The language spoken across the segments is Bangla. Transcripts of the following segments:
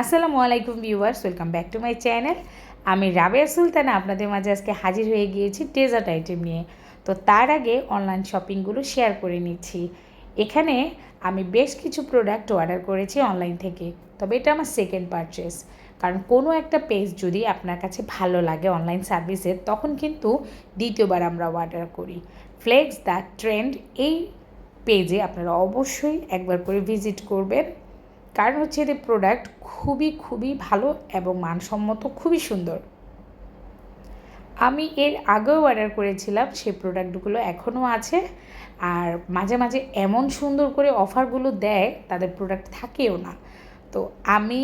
আসসালামু আলাইকুম viewers, welcome back to my channel. আমি রাবেয়া সুলতানা, আপনাদের মাঝে আজকে হাজির হয়ে গিয়েছি ডেজার্ট আইটেম নিয়ে। তো তার আগে অনলাইন শপিংগুলো শেয়ার করে নিচ্ছি। এখানে আমি বেশ কিছু প্রোডাক্ট অর্ডার করেছি অনলাইন থেকে, তবে এটা আমার সেকেন্ড পারচেস কারণ কোনো একটা পেজ যদি আপনার কাছে ভালো লাগে অনলাইন সার্ভিসের তখন কিন্তু দ্বিতীয়বার আমরা অর্ডার করি। ফ্লেক্স দ্য ট্রেন্ড এই পেজে আপনারা অবশ্যই একবার করে ভিজিট করবেন। কারণ হচ্ছে এদের প্রোডাক্ট খুবই খুবই ভালো এবং মানসম্মত, খুবই সুন্দর। আমি এর আগেও অর্ডার করেছিলাম সেই প্রোডাক্টগুলো এখনও আছে। আর মাঝে মাঝে এমন সুন্দর করে অফারগুলো দেয়, তাদের প্রোডাক্ট থাকেও না। তো আমি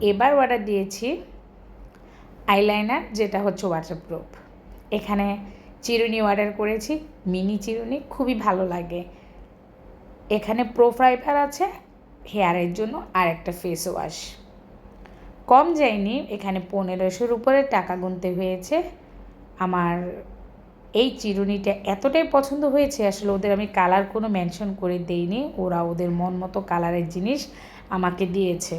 এবার অর্ডার দিয়েছি আইলাইনার যেটা হচ্ছে ওয়াটারপ্রুফ এখানে চিরুনি অর্ডার করেছি মিনি চিরুনি, খুবই ভালো লাগে। এখানে প্রো আছে হেয়ারের জন্য আর একটা ফেস ওয়াশ কম যায়নি, এখানে পনেরোশোর উপরে টাকা গুনতে হয়েছে। আমার এই চিরুনিটা এতটাই পছন্দ হয়েছে, আসলে ওদের আমি কালার কোনো মেনশন করে দেইনি। ওরা ওদের মন মতো কালারের জিনিস আমাকে দিয়েছে।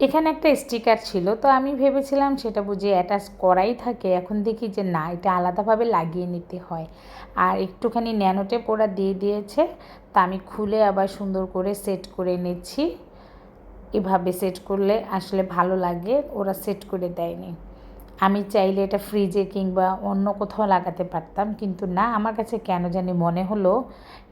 এখানে একটা স্টিকার ছিল, তো আমি ভেবেছিলাম সেটা বুঝে অ্যাটাচ করাই থাকে। এখন দেখি যে না, এটা আলাদাভাবে লাগিয়ে নিতে হয়। আর একটুখানি ন্যানোটেপ ওরা দিয়ে দিয়েছে, তা আমি খুলে আবার সুন্দর করে সেট করে নিচ্ছি। এভাবে সেট করলে আসলে ভালো লাগে, ওরা সেট করে দেয়নি। আমি চাইলে এটা ফ্রিজে কিংবা অন্য কোথাও লাগাতে পারতাম, কিন্তু না, আমার কাছে কেন জানি মনে হলো,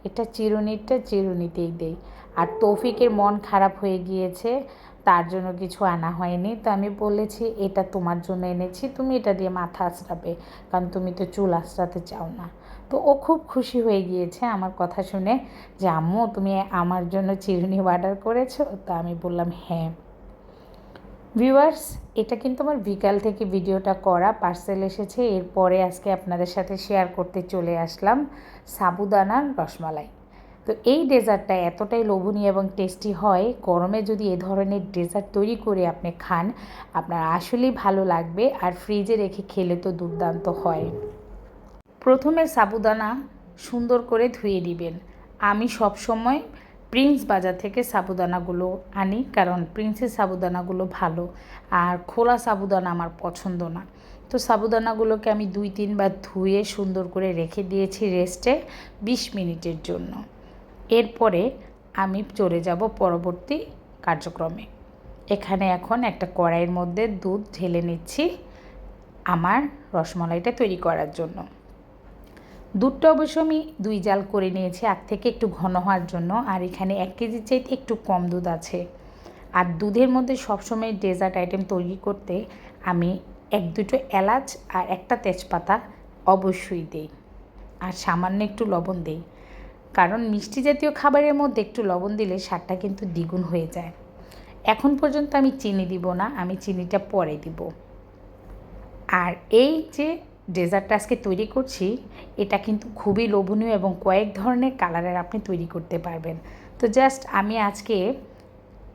এটা চিরুনিটা চিরুনিতেই দেই। আর তৌফিকের মন খারাপ হয়ে গিয়েছে তার জন্য কিছু আনা হয়নি। তো আমি বলেছি, এটা তোমার জন্য এনেছি, তুমি এটা দিয়ে মাথা আঁচড়াবে কারণ তুমি তো চুল আঁচড়াতে চাও না। তো ও খুব খুশি হয়ে গিয়েছে আমার কথা শুনে যে, আম্মু, তুমি আমার জন্য চিরুনি অর্ডার করেছ? তো আমি বললাম হ্যাঁ। ভিউয়ার্স, এটা কিন্তু আমার বিকাল থেকে ভিডিওটা করা, পার্সেল এসেছে। এরপরে আজকে আপনাদের সাথে শেয়ার করতে চলে আসলাম সাবুদানার রসমালাই। তো এই ডেজার্টটা এতটাই লোভনীয় এবং টেস্টি হয়, গরমে যদি এ ধরনের ডেজার্ট তৈরি করে আপনি খান, আপনার আসলেই ভালো লাগবে আর ফ্রিজে রেখে খেলে তো দুর্দান্ত হয়। প্রথমে সাবুদানা সুন্দর করে ধুয়ে দিবেন। আমি সব সময় প্রিন্স বাজার থেকে সাবুদানাগুলো আনি কারণ প্রিন্সের সাবুদানাগুলো ভালো আর খোলা সাবুদানা আমার পছন্দ না। তো সাবুদানাগুলোকে আমি দুই তিনবার ধুয়ে সুন্দর করে রেখে দিয়েছি রেস্টে বিশ মিনিটের জন্য। এরপরে আমি চলে যাব পরবর্তী কার্যক্রমে। এখানে এখন একটা কড়াইয়ের মধ্যে দুধ ঢেলে নিচ্ছি আমার রসমলাইটা তৈরি করার জন্য। দুধটা অবশ্য আমি দুই জাল করে নিয়েছি, আগ থেকে একটু ঘন হওয়ার জন্য, আর এখানে এক কেজির চাইতে একটু কম দুধ আছে। আর দুধের মধ্যে সবসময় ডেজার্ট আইটেম তৈরি করতে আমি এক দুটো এলাচ আর একটা তেজপাতা অবশ্যই দেই। আর সামান্য একটু লবণ দেই। কারণ মিষ্টি জাতীয় খাবারের মধ্যে একটু লবণ দিলে স্বাদটা কিন্তু দ্বিগুণ হয়ে যায়। এখন পর্যন্ত আমি চিনি দিব না, আমি চিনিটা পরে দিব। আর এই যে ডেজার্টটা আজকে তৈরি করছি, এটা কিন্তু খুবই লোভনীয় এবং কয়েক ধরনের কালারের আপনি তৈরি করতে পারবেন। তো জাস্ট আমি আজকে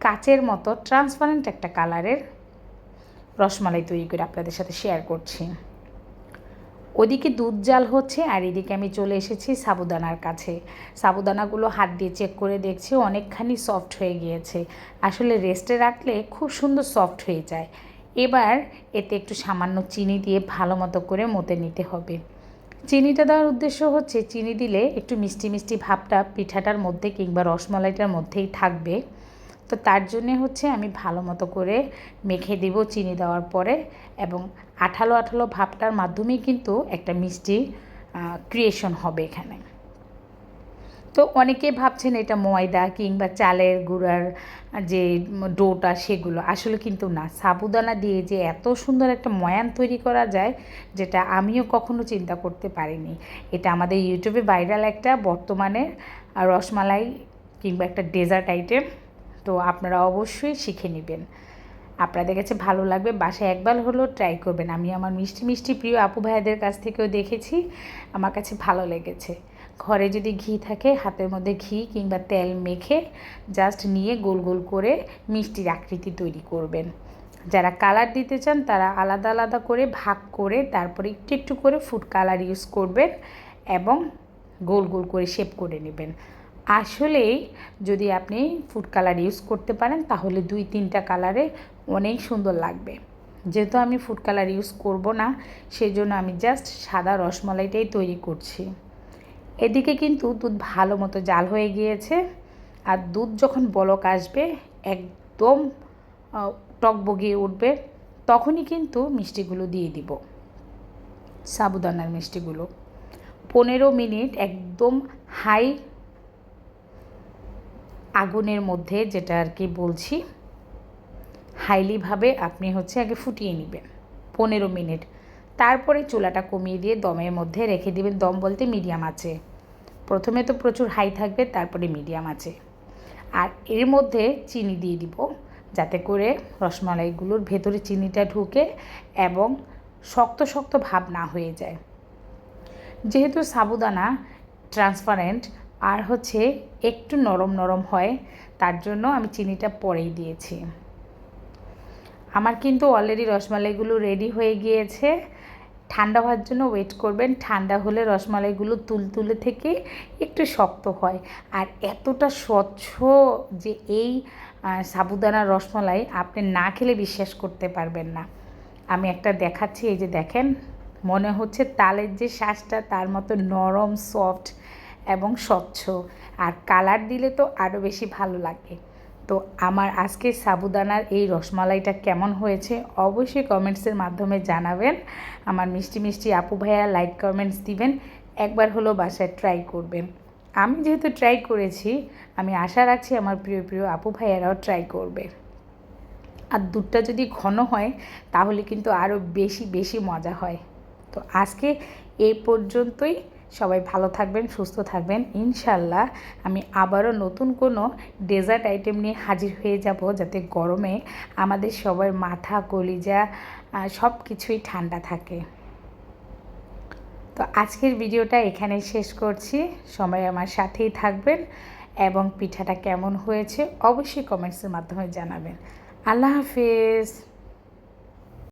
কাচের মতো ট্রান্সপারেন্ট একটা কালারের রসমালাই তৈরি করে আপনাদের সাথে শেয়ার করছি। ওদিকে দুধ জাল হচ্ছে আর এদিকে আমি চলে এসেছি সাবুদানার কাছে। সাবুদানাগুলো হাত দিয়ে চেক করে দেখছি, অনেকখানি সফট হয়ে গিয়েছে। আসলে রেস্টে রাখলে খুব সুন্দর সফট হয়ে যায়। এবার এতে একটু সামান্য চিনি দিয়ে ভালো মতো করে মতে নিতে হবে। চিনিটা দেওয়ার উদ্দেশ্য হচ্ছে, চিনি দিলে একটু মিষ্টি মিষ্টি ভাবটা পিঠাটার মধ্যে কিংবা রসমালাইটার মধ্যেই থাকবে। তো তার জন্যে হচ্ছে আমি ভালো মতো করে মেখে দিব চিনি দেওয়ার পরে এবং আঠালো আঠালো ভাবটার মাধ্যমেই কিন্তু একটা মিষ্টি ক্রিয়েশন হবে এখানে। তো অনেকে ভাবছেন এটা ময়দা কিংবা চালের গুঁড়ার যে ডোটা সেগুলো, আসলে কিন্তু না। সাবুদানা দিয়ে যে এত সুন্দর একটা ময়ান তৈরি করা যায়, যেটা আমিও কখনো চিন্তা করতে পারিনি। এটা আমাদের ইউটিউবে ভাইরাল একটা বর্তমানে রসমালাই কিংবা একটা ডেজার্ট আইটেম তো আপনারা অবশ্যই শিখে নেবেন। আপনাদের কাছে ভালো লাগবে, বাসায় একবার হলেও ট্রাই করবেন। আমি আমার মিষ্টি মিষ্টি প্রিয় আপু ভাইয়াদের কাছ থেকেও দেখেছি, আমার কাছে ভালো লেগেছে। ঘরে যদি ঘি থাকে, হাতের মধ্যে ঘি কিংবা তেল মেখে জাস্ট নিয়ে গোল গোল করে মিষ্টির আকৃতি তৈরি করবেন। যারা কালার দিতে চান, তারা আলাদা আলাদা করে ভাগ করে তারপরে একটু একটু করে ফুড কালার ইউজ করবেন এবং গোল গোল করে শেপ করে নেবেন। আসলেই যদি আপনি ফুড কালার ইউজ করতে পারেন, তাহলে দুই তিনটা কালারে অনেক সুন্দর লাগবে। যেহেতু আমি ফুড কালার ইউজ করব না সেই জন্য আমি জাস্ট সাদা রসমালাইটাই তৈরি করছি। এদিকে কিন্তু দুধ ভালো মতো জাল হয়ে গিয়েছে, আর দুধ যখন বলক আসবে, একদম টকবগিয়ে উঠবে, তখনই কিন্তু মিষ্টিগুলো দিয়ে দিব। সাবুদানার মিষ্টিগুলো। পনেরো মিনিট একদম হাই আগুনের মধ্যে যেটা আর কি বলছি, হাইলিভাবে আপনি হচ্ছে আগে ফুটিয়ে নেবেন পনেরো মিনিট। তারপরে চুলাটা কমিয়ে দিয়ে দমের মধ্যে রেখে দিবেন। দম বলতে মিডিয়াম আছে। প্রথমে তো প্রচুর হাই থাকবে, তারপরে মিডিয়াম আছে। আর এর মধ্যে চিনি দিয়ে দিব, যাতে করে রসমালাইগুলোর ভেতরে চিনিটা ঢুকে এবং শক্ত শক্ত ভাব না হয়ে যায়। যেহেতু সাবুদানা ট্রান্সপারেন্ট আর হচ্ছে একটু নরম নরম হয়, তার জন্য আমি চিনিটা পরেই দিয়েছি। আমার কিন্তু অলরেডি রসমালাইগুলো রেডি হয়ে গিয়েছে। ঠান্ডা হওয়ার জন্য ওয়েট করবেন। ঠান্ডা হলে রসমালাইগুলো তুলতুলে থেকে একটু শক্ত হয়। আর এতটা স্বচ্ছ যে এই সাবুদানা রসমালাই আপনি না খেলে বিশ্বাস করতে পারবেন না। আমি একটা দেখাচ্ছি, এই যে দেখেন, মনে হচ্ছে তালের যে শ্বাসটা তার মতো নরম সফট এবং স্বচ্ছ। আর কালার দিলে তো আরও বেশি ভালো লাগে। তো আমার আজকে সাবুদানার এই রসমালাইটা কেমন হয়েছে অবশ্যই কমেন্টসের মাধ্যমে জানাবেন। আমার মিষ্টি মিষ্টি আপু ভাইয়া লাইক কমেন্টস দিবেন। একবার হলো বাসায় ট্রাই করবেন। আমি যেহেতু ট্রাই করেছি, আমি আশা রাখছি আমার প্রিয় প্রিয় আপু ভাইয়ারাও ট্রাই করবে। আর দুধটা যদি ঘন হয়, তাহলে কিন্তু আরও বেশি বেশি মজা হয়। তো আজকে এই পর্যন্তই। সবাই ভালো থাকবেন, সুস্থ থাকবেন। ইনশাল্লাহ আমি আবারও নতুন কোনো ডেজার্ট আইটেম নিয়ে হাজির হয়ে যাব যাতে গরমে আমাদের সবার মাথা, কলিজা সব কিছুই ঠান্ডা থাকে। তো আজকের ভিডিওটা এখানে শেষ করছি। সবাই আমার সাথেই থাকবেন এবং পিঠাটা কেমন হয়েছে অবশ্যই কমেন্টসের মাধ্যমে জানাবেন। আল্লাহ হাফিজ।